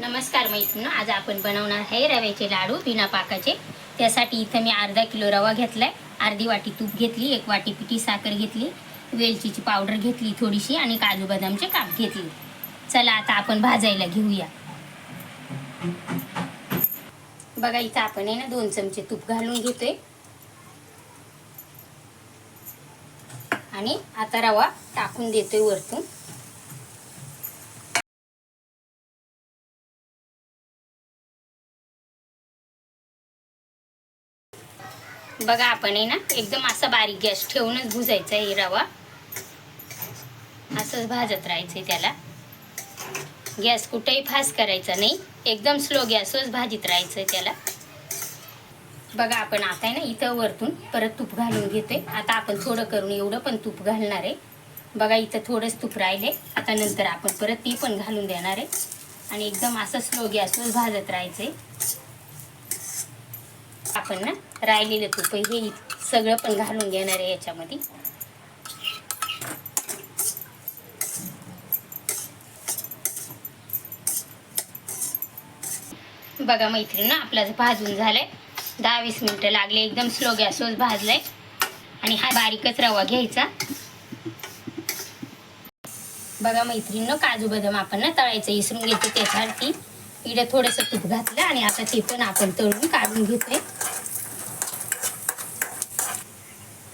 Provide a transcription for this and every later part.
नमस्कार मैत्रिणी आज आपण बनवणार आहे रव्याचे लाडू बिना पाकाचे. त्यासाठी इथं मी अर्धा किलो रवा घेतलाय. अर्धी वाटी तूप घेतली एक वाटी पिठी साखर घेतली वेलचीची पावडर घेतली थोडीशी आणि काजू बदामचे काप घेतले. चला आता आपण भाजायला घेऊया. बघा इथं आपण आहे ना दोन चमचे तूप घालून घेतोय. आणि आता रवा टाकून देतोय वरतून. बघा आपण आहे ना एकदम असा बारीक गॅस ठेवूनच भुजायचा आहे रवा. असंच भाजत राहायचंय त्याला. गॅस कुठेही फास्ट करायचा नाही एकदम स्लो गॅसवरच भाजीत राहायचंय त्याला. बघा आपण आता आहे ना इथं वरतून परत तूप घालून घेते आता आपण थोडं करून एवढं पण तूप घालणार आहे. बघा इथं थोडंच तूप राहिले. आता नंतर आपण परत ती पण घालून देणार आहे. आणि एकदम असं स्लो गॅसवर भाजत राहायचंय आपण ना राहिलेलं तूप हे सगळं पण घालून घेणार आहे याच्यामध्ये. बघा मैत्रिणी आपला भाजून झालाय. दहा वीस मिनटं लागले एकदम स्लो गॅसवर भाजलाय. आणि हा बारीकच रवा घ्यायचा. बघा मैत्रिणी काजू बदाम आपण ना तळायचं इसरून घेतो त्याच्यावरती. इकडे थोडंसं तूप घातलं आणि आता ते पण आपण तळून काढून घेतोय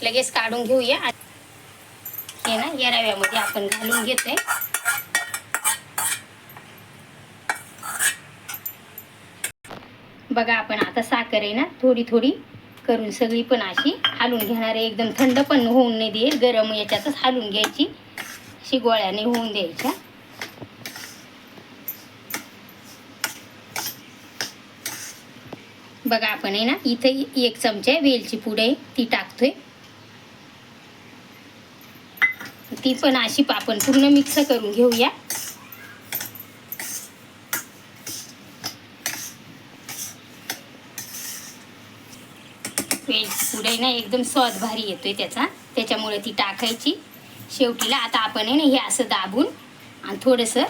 लगेच काढून घेऊया. हे ना या रव्यामध्ये आपण घालून घेतोय बघा आपण आता साखर आहे ना थोडी थोडी करून सगळी पण अशी हालून घेणार आहे. एकदम थंड पण होऊन नाही देईल गरम याच्यातच हालून घ्यायची. अशी गोळ्याने होऊन द्यायच्या. बघा आपण आहे ना इथे एक चमचा वेलची पूड आहे ती टाकतोय. ती पण अशी आपण पूर्ण मिक्स करून घेऊया. वेलची आहे ना एकदम स्वाद भारी येतोय त्याचा. त्याच्यामुळे ती टाकायची. शेवटीला आता आपण आहे ना हे असं दाबून आणि थोडंसं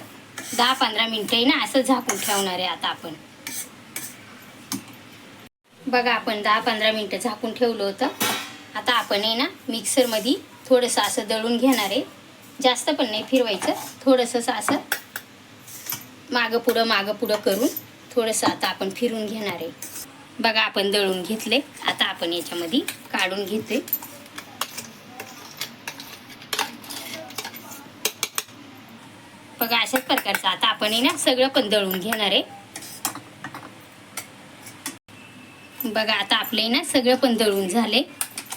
दहा पंधरा मिनटं आहे ना असं झाकून ठेवणार आहे आता आपण. बघा आपण दहा पंधरा मिनटं झाकून ठेवलं होतं. आता आपण आहे ना मिक्सरमध्ये थोडंसं असं दळून घेणार आहे. जास्त पण नाही फिरवायचं थोडंसं असं मागं पुढं मागं पुढं करून थोडंसं आता आपण फिरून घेणार आहे. बघा आपण दळून घेतले आता आपण याच्यामध्ये काढून घेते बघा अशाच प्रकारचं आता आपण आहे ना सगळं पण दळून घेणार आहे. बघा आता आपले ना सगळं पण दळून झाले.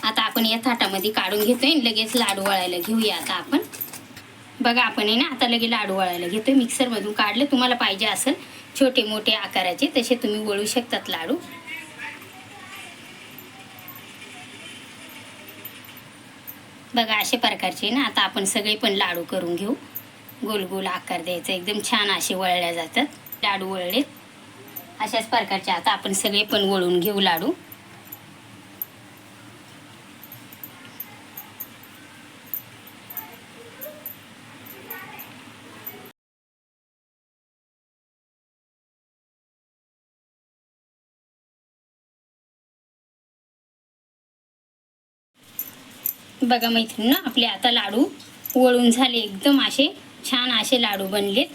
आता आपण या थाटामध्ये काढून घेतोय. लगेच लाडू वळायला घेऊया आता आपण. बघा आपण आहे ना आता लगेच लाडू वळायला घेतोय. मिक्सरमधून काढलं. तुम्हाला पाहिजे असेल छोटे मोठे आकाराचे तसे तुम्ही वळू शकतात लाडू. बघा अशा प्रकारचे ना आता आपण सगळे पण लाडू करून घेऊ. गोल गोल आकार द्यायचा. एकदम छान असे वळल्या जातात. लाडू वळलेत. अशाच प्रकारचे आता आपण सगळे पण वळून घेऊ लाडू. बघा मैत्रिणी आपले आता लाडू वळून झाले एकदम असे छान असे लाडू बनलेत.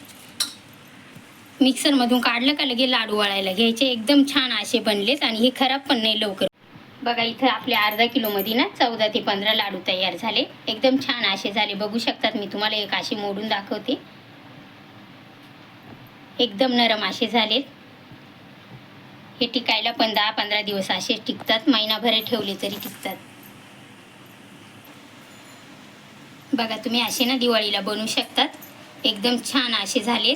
मिक्सरमधून काढलं का लगे लाडू वळायला? घ्यायचे एकदम छान असे बनलेत आणि हे खराब पण नाही लवकर. बघा इथं आपल्या अर्धा किलोमध्ये ना चौदा ते पंधरा लाडू तयार झाले. एकदम छान असे झाले. बघू शकतात मी तुम्हाला एक असे मोडून दाखवते. एकदम नरम असे झालेत. हे टिकायला पण दहा पंधरा दिवस असे टिकतात. महिनाभर ठेवले तरी टिकतात. बघा तुम्ही असे ना दिवाळीला बनवू शकतात. एकदम छान असे झालेत.